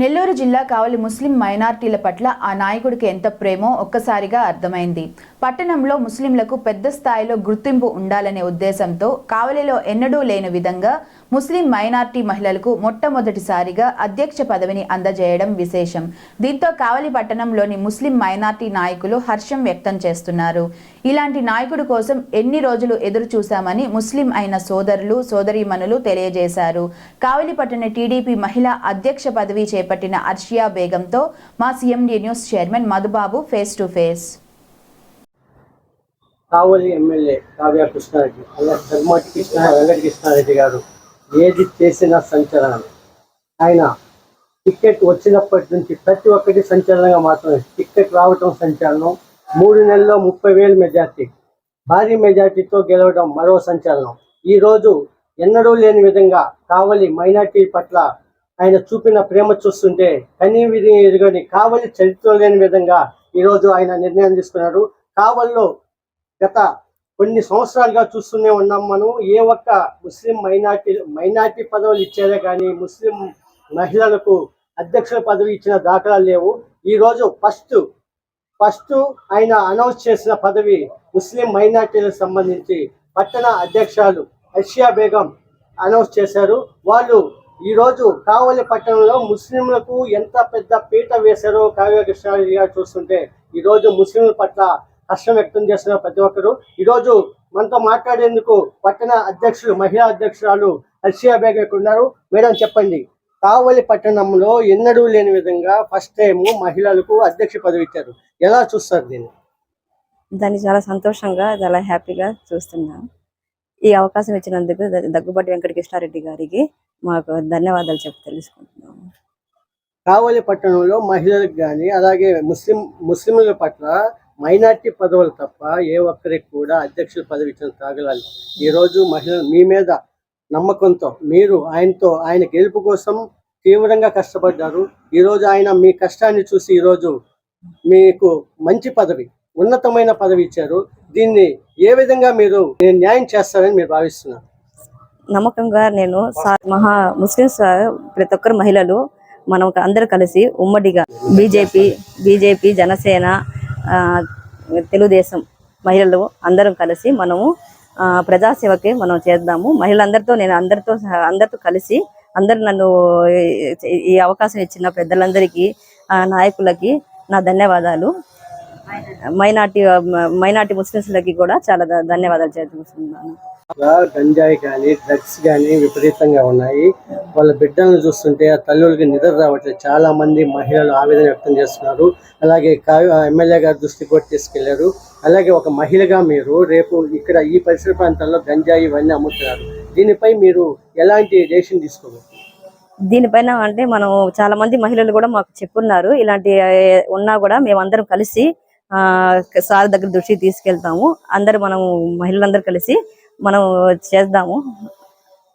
నెల్లూరు జిల్లా కావలి ముస్లిం మైనార్టీల పట్ల ఆ నాయకుడికి ఎంత ప్రేమో ఒక్కసారిగా అర్థమైంది. పట్టణంలో ముస్లింలకు పెద్ద స్థాయిలో గుర్తింపు ఉండాలనే ఉద్దేశంతో కావలిలో ఎన్నడూ లేని విధంగా ముస్లిం మైనార్టీ మహిళలకు మొట్టమొదటిసారిగా అధ్యక్ష పదవిని అందజేయడం విశేషం. దీంతో కావలి పట్టణంలోని ముస్లిం మైనార్టీ నాయకులు హర్షం వ్యక్తం చేస్తున్నారు. ఇలాంటి నాయకుడు కోసం ఎన్ని రోజులు ఎదురు చూశామని ముస్లిం అయిన సోదరులు సోదరీమణులు తెలియజేశారు. కావలి పట్టణ టీడీపీ మహిళా అధ్యక్ష పదవి చేపట్టిన అర్షియా బేగంతో మా CMD news chairman Madhubabu face to face. Kavali MLA Kavya Krishnareddy అలా ధర్మాటి కృష్ణ వెంకట కృష్ణారెడ్డి గారు ఏది చేసినా సంచలనం. ఆయన టికెట్ వచ్చినప్పటి నుంచి ప్రతి ఒక్కటి సంచలనంగా మాత్రమే. టికెట్ రావటం సంచలనం. మూడు నెలల్లో ముప్పై వేలు మెజార్టీ. భారీ మెజార్టీతో గెలవడం మరో సంచలనం. ఈ రోజు ఎన్నడూ లేని విధంగా కావలి మైనార్టీ పట్ల ఆయన చూపిన ప్రేమ చూస్తుంటే కనీ విధి ఎరుగని కావలి చరిత్ర లేని విధంగా ఈరోజు ఆయన నిర్ణయం తీసుకున్నాడు. కావల్లో గత కొన్ని సంవత్సరాలుగా చూస్తూనే ఉన్నాం మనం. ఏ ఒక్క ముస్లిం మైనార్టీ మైనార్టీ పదవులు ఇచ్చేదే కానీ ముస్లిం మహిళలకు అధ్యక్షుల పదవి ఇచ్చిన దాఖలాలు లేవు. ఈరోజు ఫస్ట్ ఫస్ట్ ఆయన అనౌన్స్ చేసిన పదవి ముస్లిం మైనార్టీలకు సంబంధించి పట్టణ అధ్యక్షులు హర్షియా బేగం అనౌన్స్ చేశారు. వాళ్ళు ఈరోజు కావలి పట్టణంలో ముస్లింలకు ఎంత పెద్ద పీట వేశారో కావ్య కృష్ణారెడ్డి గారు చూస్తుంటే ఈరోజు ముస్లింల పట్ల హర్షం వ్యక్తం చేస్తున్నారు ప్రతి ఒక్కరు. ఈ రోజు మనతో మాట్లాడేందుకు పట్టణ అధ్యక్షులు మహిళా అధ్యక్షురాలు హర్షియా బేగం ఉన్నారు. మేడం చెప్పండి కావలి పట్టణంలో ఎన్నడూ లేని విధంగా ఫస్ట్ టైం మహిళలకు అధ్యక్ష పదవి ఇచ్చారు. ఎలా చూస్తారు దీన్ని? దాన్ని చాలా సంతోషంగా చాలా హ్యాపీగా చూస్తున్నాం. ఈ అవకాశం ఇచ్చినందుకు దగ్గుబాటి వెంకటకృష్ణారెడ్డి గారికి మాకు ధన్యవాదాలు చెప్పి తెలుసుకుంటున్నాము. కావలి పట్టణంలో మహిళలకు కానీ అలాగే ముస్లిం ముస్లింల పట్ల మైనార్టీ పదవులు తప్ప ఏ ఒక్కరికి కూడా అధ్యక్షుల పదవి ఇచ్చిన తాగలాలి ఈరోజు మహిళ మీ మీద నమ్మకంతో మీరు ఆయనతో ఆయన గెలుపు కోసం తీవ్రంగా కష్టపడ్డారు. ఈరోజు ఆయన మీ కష్టాన్ని చూసి ఈరోజు మీకు మంచి పదవి ఉన్నతమైన పదవి ఇచ్చారు. దీన్ని ఏ విధంగా మీరు న్యాయం చేస్తారని మీరు భావిస్తున్నారు? నమ్మకంగా నేను మహా ముస్లిమ్స్ ప్రతి ఒక్కరు మహిళలు మనం ఒక కలిసి ఉమ్మడిగా బీజేపీ బీజేపీ జనసేన తెలుగుదేశం మహిళలు అందరం కలిసి మనము ప్రజాసేవకే ప్రజాసేవకి మనం చేద్దాము. మహిళలందరితో నేను అందరితో అందరితో కలిసి అందరు నన్ను ఈ- అవకాశం ఇచ్చిన పెద్దలందరికీ నాయకులకి నా ధన్యవాదాలు. మైనార్టీ మైనార్టీ ముస్లింస్లకి కూడా చాలా ధన్యవాదాలు చేస్తున్నాను గంజాయి కానీ డ్రగ్స్ కానీ విపరీతంగా ఉన్నాయి. వాళ్ళ బిడ్డలను చూస్తుంటే ఆ తల్లులకి నిద్ర రావట్లేదు. చాలా మంది మహిళలు ఆవేదన వ్యక్తం చేస్తున్నారు. అలాగే ఎమ్మెల్యే గారి దృష్టికి కూడా తీసుకెళ్ళారు. అలాగే ఒక మహిళగా మీరు రేపు ఇక్కడ ఈ పరిసర ప్రాంతాల్లో గంజాయి ఇవన్నీ అమ్ముతున్నారు. దీనిపై మీరు ఎలాంటి డెసిషన్ తీసుకోవాలి? దీనిపైన అంటే మనం చాలా మంది మహిళలు కూడా మాకు చెప్పున్నారు. ఇలాంటి ఉన్నా కూడా మేమందరం కలిసి సార్ దగ్గర దృష్టి తీసుకెళ్తాము. అందరు మనం మహిళలందరూ కలిసి మనం చేద్దాము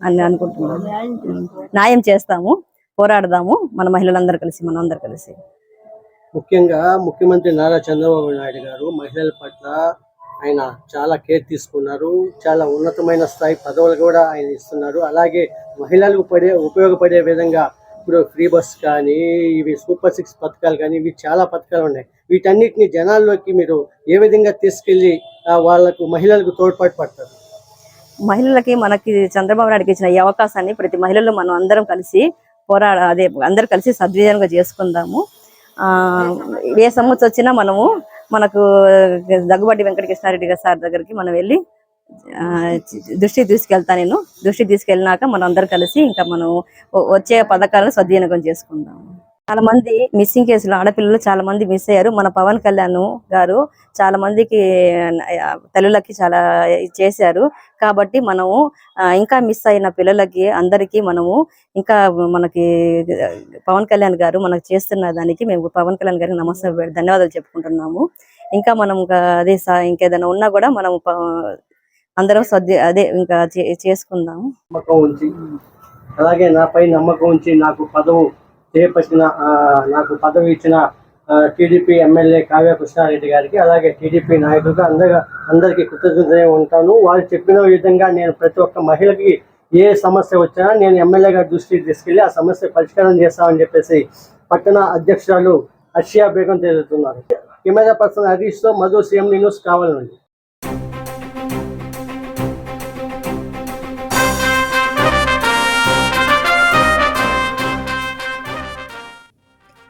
అని అనుకుంటున్నాము. న్యాయం చేస్తాము పోరాడదాము మన మహిళలందరూ కలిసి మనం అందరు కలిసి. ముఖ్యంగా ముఖ్యమంత్రి నారా చంద్రబాబు నాయుడు గారు మహిళల పట్ల ఆయన చాలా కేర్ తీసుకున్నారు. చాలా ఉన్నతమైన స్థాయి పదవులు కూడా ఆయన ఇస్తున్నారు. అలాగే మహిళలకు పడే ఉపయోగపడే విధంగా ఇప్పుడు ఫ్రీ బస్ కానీ ఇవి సూపర్ సిక్స్ పథకాలు కానీ ఇవి చాలా పథకాలు ఉన్నాయి. వీటన్నిటిని జనాల్లోకి మీరు ఏ విధంగా తీసుకెళ్ళి వాళ్ళకు మహిళలకు తోడ్పాటు పడతారు? మహిళలకి మనకి చంద్రబాబు నాయుడుకి ఇచ్చిన ఈ అవకాశాన్ని ప్రతి మహిళలు మనం అందరం కలిసి పోరాడ అదే అందరు కలిసి సద్వినియోగంగా చేసుకుందాము. ఏ సమస్య వచ్చినా మనము మనకు దగ్గుబాటి వెంకటకృష్ణారెడ్డి గారి సార్ దగ్గరికి మనం వెళ్ళి దృష్టి తీసుకెళ్తా నేను. దృష్టి తీసుకెళ్ళినాక మనం అందరు కలిసి ఇంకా మనం వచ్చే పథకాలను సద్వినియోగం చేసుకుందాం. చాలా మంది మిస్సింగ్ కేసులు ఆడపిల్లలు చాలా మంది మిస్ అయ్యారు. మన పవన్ కళ్యాణ్ గారు చాలా మందికి తల్లులకి చాలా చేశారు. కాబట్టి మనము ఇంకా మిస్ అయిన పిల్లలకి అందరికీ మనము ఇంకా మనకి పవన్ కళ్యాణ్ గారు మనకు చేస్తున్న దానికి మేము పవన్ కళ్యాణ్ గారికి నమస్తే ధన్యవాదాలు చెప్పుకుంటున్నాము. ఇంకా మనం ఇంకా అదే సా- ఇంకేదైనా ఉన్నా కూడా మనం ప- అందరం సద్ది అదే ఇంకా చేసుకుందాం నమ్మకం ఉంచి అలాగే నాపై నమ్మకం ఉంచి నాకు పదవు చేపట్టిన నాకు పదవి ఇచ్చిన టీడీపీ ఎమ్మెల్యే కావ్య కృష్ణారెడ్డి గారికి అలాగే టీడీపీ నాయకులుగా అందరి అందరికీ కృతజ్ఞతగా ఉంటాను. వారు చెప్పిన విధంగా నేను ప్రతి ఒక్క మహిళకి ఏ సమస్య వచ్చినా నేను ఎమ్మెల్యే గారి దృష్టికి తీసుకెళ్ళి ఆ సమస్య పరిష్కారం చేస్తామని చెప్పేసి పట్టణ అధ్యక్షురాలు అషియా బేగం తెలుస్తున్నారు కెమెరా పర్సన్ హరీష్తో మధు సీఎం న్యూస్ కావాలండి